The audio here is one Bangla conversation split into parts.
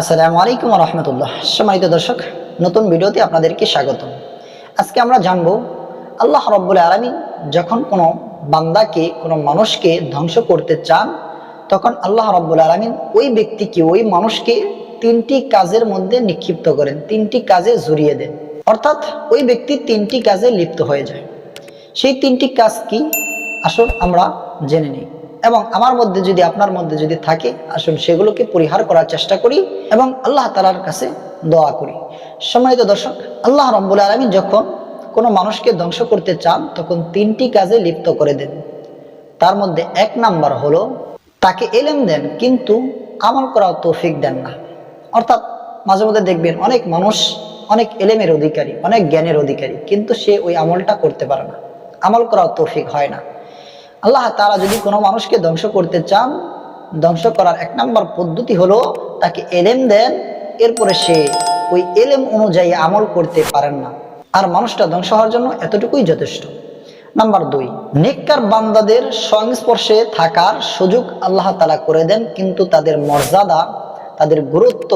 আসসালামু আলাইকুম রহমতুল্লাহ। সম্মানিত দর্শক, নতুন ভিডিওতে আপনাদেরকে স্বাগত আজকে আমরা জানব, আল্লাহ রব্বুল আলমী যখন কোনো বান্দাকে, কোনো মানুষকে ধ্বংস করতে চান, তখন আল্লাহ রব্বুল আলমিন ওই ব্যক্তিকে, ওই মানুষকে তিনটি কাজের মধ্যে নিক্ষিপ্ত করেন, তিনটি কাজে জড়িয়ে দেন। অর্থাৎ ওই ব্যক্তি তিনটি কাজে লিপ্ত হয়ে যায়। সেই তিনটি কাজ কি? আসুন আমরা জেনে নিই। এবং আমার মধ্যে যদি আপনার মধ্যে যদি থাকে, আসুন সেগুলোকে পরিহার করার চেষ্টা করি এবং আল্লাহ তালার কাছে দোয়া করি। সম্মানিত দর্শক, আল্লাহ রব্বুল আলমী যখন কোনো মানুষকে ধ্বংস করতে চান, তখন তিনটি কাজে লিপ্ত করে দেন। তার মধ্যে এক নাম্বার হলো, তাকে এলেম দেন, কিন্তু আমল করার তৌফিক দেন না। অর্থাৎ মাঝে মধ্যে দেখবেন অনেক মানুষ অনেক এলেমের অধিকারী, অনেক জ্ঞানের অধিকারী, কিন্তু সে ওই আমলটা করতে পারে না। আমল করার তৌফিক হয় না। আল্লাহ তারা যদি কোনো মানুষকে ধ্বংস করতে চান, ধ্বংস করার এক নম্বর পদ্ধতি হলো তাকে এলেম দেন, এরপরে সে ওই এলেম অনুযায়ী আমল করতে পারেন না। আর মানুষটা ধ্বংস হওয়ার জন্য এতটুকুই যথেষ্ট। নাম্বার দুই, নেককার বান্দাদের সংস্পর্শে থাকার সুযোগ আল্লাহ তালা করে দেন, কিন্তু তাদের মর্যাদা, তাদের গুরুত্ব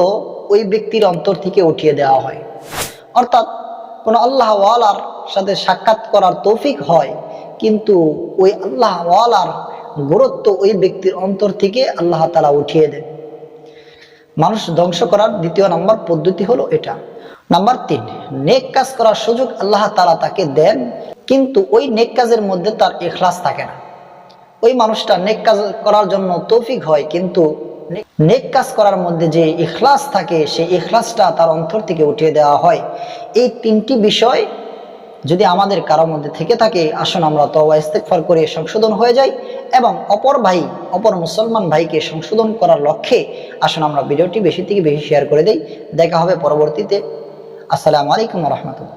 ওই ব্যক্তির অন্তর থেকে উঠিয়ে দেওয়া হয়। অর্থাৎ কোনো আল্লাহ ওয়ালার সাথে সাক্ষাৎ করার তৌফিক হয় কিন্তু ওই আল্লাহ ওয়ালার গুরুত্ব ওই ব্যক্তির অন্তর থেকে আল্লাহ তালা উঠিয়ে দেন। মানুষ ধ্বংস করার দ্বিতীয় নাম্বার পদ্ধতি হলো এটা। নাম্বার তিন, নেক কাজ করার সুযোগ আল্লাহ তালা তাকে দেন, কিন্তু ওই নেক কাজের মধ্যে তার এখলাস থাকে না। ওই মানুষটা নেক কাজ করার জন্য তৌফিক হয়, কিন্তু নেক কাজ করার মধ্যে যে ইখলাস থাকে, সেই ইখলাসটা তার অন্তর থেকে উঠিয়ে দেওয়া হয়। এই তিনটি বিষয় যদি আমাদের কারও মধ্যে থেকে থাকে, আসুন আমরা তওবা ইস্তেকফার করে সংশোধন হয়ে যাই এবং অপর ভাই, অপর মুসলমান ভাইকে সংশোধন করার লক্ষ্যে আসুন আমরা ভিডিওটি বেশি থেকে বেশি শেয়ার করে দিই। দেখা হবে পরবর্তীতে। আসসালামু আলাইকুম রহমতুল্লাহ।